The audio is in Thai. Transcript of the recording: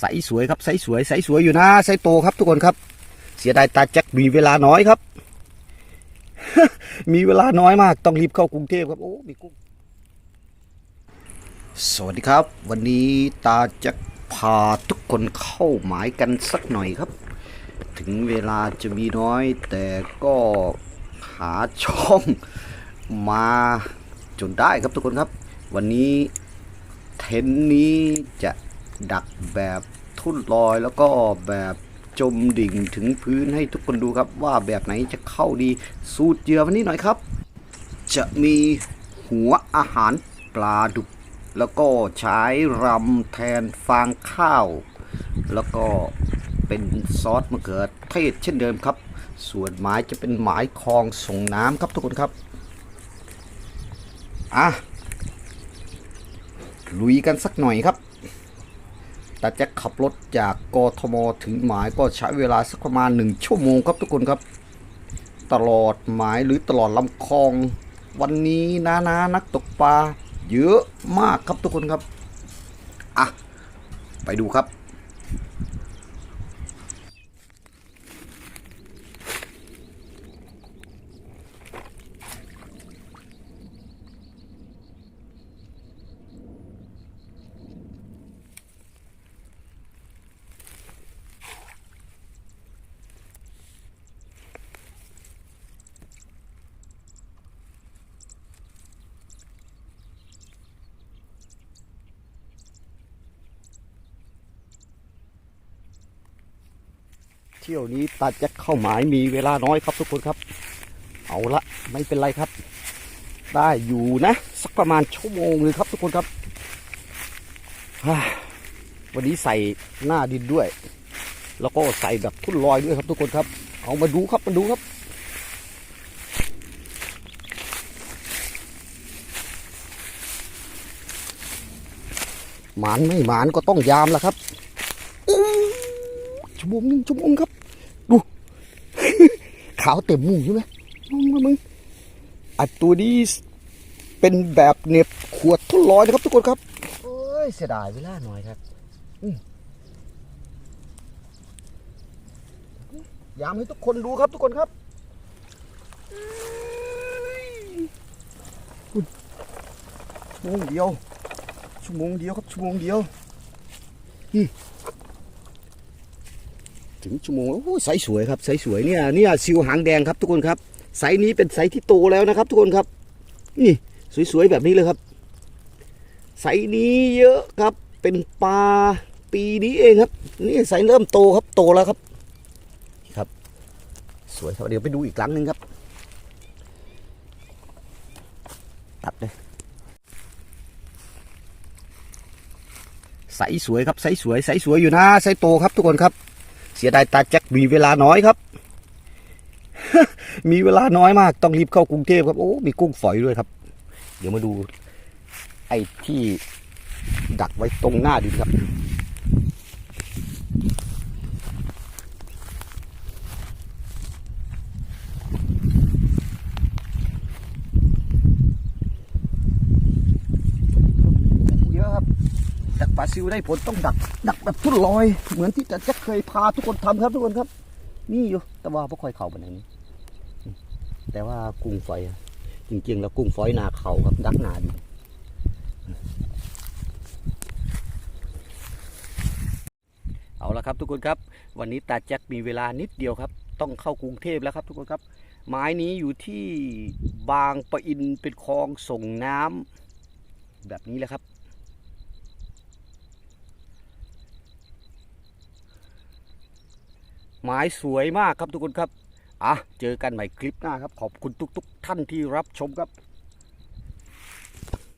ใสสวยครับใสสวยใสสวยอยู่นะใสโตครับทุกคนครับ เสียดายตาแจ็คมีเวลาน้อยครับ มีเวลาน้อยมากต้องรีบเข้ากรุงเทพครับโอ้มีกุ้งสวัสดีครับ วันนี้ตาจะพาทุกคนเข้าหมายกันสักหน่อยครับ ถึงเวลาจะมีน้อย แต่ก็หาช่องมาจนได้ครับทุกคนครับ วันนี้เทนนี้จะ ดักแบบทุ่นลอยแล้วก็แบบจมดิ่งถึงพื้นให้ทุกคนดูครับ ว่าแบบไหนจะเข้าดีสูตรเยื่อวันนี้หน่อยครับ จะมีหัวอาหารปลาดุก แล้วก็ใช้รำแทนฟางข้าว แล้วก็เป็นซอสมะเขือเทศเช่นเดิมครับ ส่วนไม้จะเป็นไม้คลองส่งน้ำครับทุกคนครับอะลุยกันสักหน่อยครับ แต่จะขับรถจากกทมถึงหมายก็ใช้เวลาสักประมาณหนึ่งชั่วโมงครับทุกคนครับ ตลอดหมายหรือตลอดลำคลอง วันนี้นานานักตกปลาเยอะมากครับทุกคนครับ อะ ไปดูครับ เที่ยวนี้ตาแจ็คเข้าหมายมีเวลาน้อยครับทุกคนครับ เอาละไม่เป็นไรครับ ได้อยู่นะ สักประมาณชั่วโมงเลยครับทุกคนครับ วันนี้ใส่หน้าดินด้วย แล้วก็ใส่แบบทุ่นลอยด้วยครับทุกคนครับ เอามาดูครับมาดูครับหมานไม่หมานก็ต้องยามแล้วครับชั่วโมงหนึงชั่วโมงครับ ขาวเต็มมุงใช่ไหมมองมามึงอัดตัวนี้เป็นแบบเหน็บขวดทุนลอยนะครับทุกคนครับเอ้ยเสียดายเวลาหน่อยครับอืมยามให้ทุกคนดูครับทุกคนครับอุ๊ยชั่วโมงเดียวชั่วโมงเดียวครับชั่วโมงเดียว ถึงชั่วโมงแล้วโอ้ยไซส์สวยครับไซส์สวยเนี่ยเนี่ยซิวหางแดงครับทุกคนครับไซส์นี้เป็นไซส์ที่โตแล้วนะครับ ทุกคนครับ นี่สวยๆแบบนี้เลยครับไซส์นี้เยอะครับเป็นปลาปีนี้เองครับ นี่ไซส์เริ่มโตครับโตแล้วครับครับ สวยครับเดี๋ยวไปดูอีกครั้งหนึ่งครับตัดเลยไซส์สวยครับไซส์สวยไซส์สวยอยู่นะไซส์โตครับทุกคนครับ เสียดายตาแจ็คมีเวลาน้อยครับ มีเวลาน้อยมาก ต้องรีบเข้ากรุงเทพครับ โอ้ มีกุ้งฝอยด้วยครับ เดี๋ยวมาดู ไอ้ที่ดักไว้ตรงหน้าดินครับ เยอะครับ ดักปลาซิวได้ผลต้องดัก ดักแบบทุ่นลอย เหมือนที่แต่จะเคยพาทุกคนทำครับทุกคนครับ นี่อยู่ แต่ว่าพวกคอยเข่าไปไหนนี้ แต่ว่ากุ้งฝอยจริงๆ แล้วกุ้งฝอยนาเขาครับดักนาดีเอาละครับทุกคนครับ วันนี้ตาแจ็คมีเวลานิดเดียวครับ ต้องเข้ากรุงเทพแล้วครับ ทุกคนครับไม้นี้อยู่ที่บางปะอินเป็นคลองส่งน้ำแบบนี้แหละครับ หมายสวยมากครับทุกคนครับ อะ เจอกันใหม่คลิปหน้าครับ ขอบคุณทุก ๆ ท่านที่รับชมครับ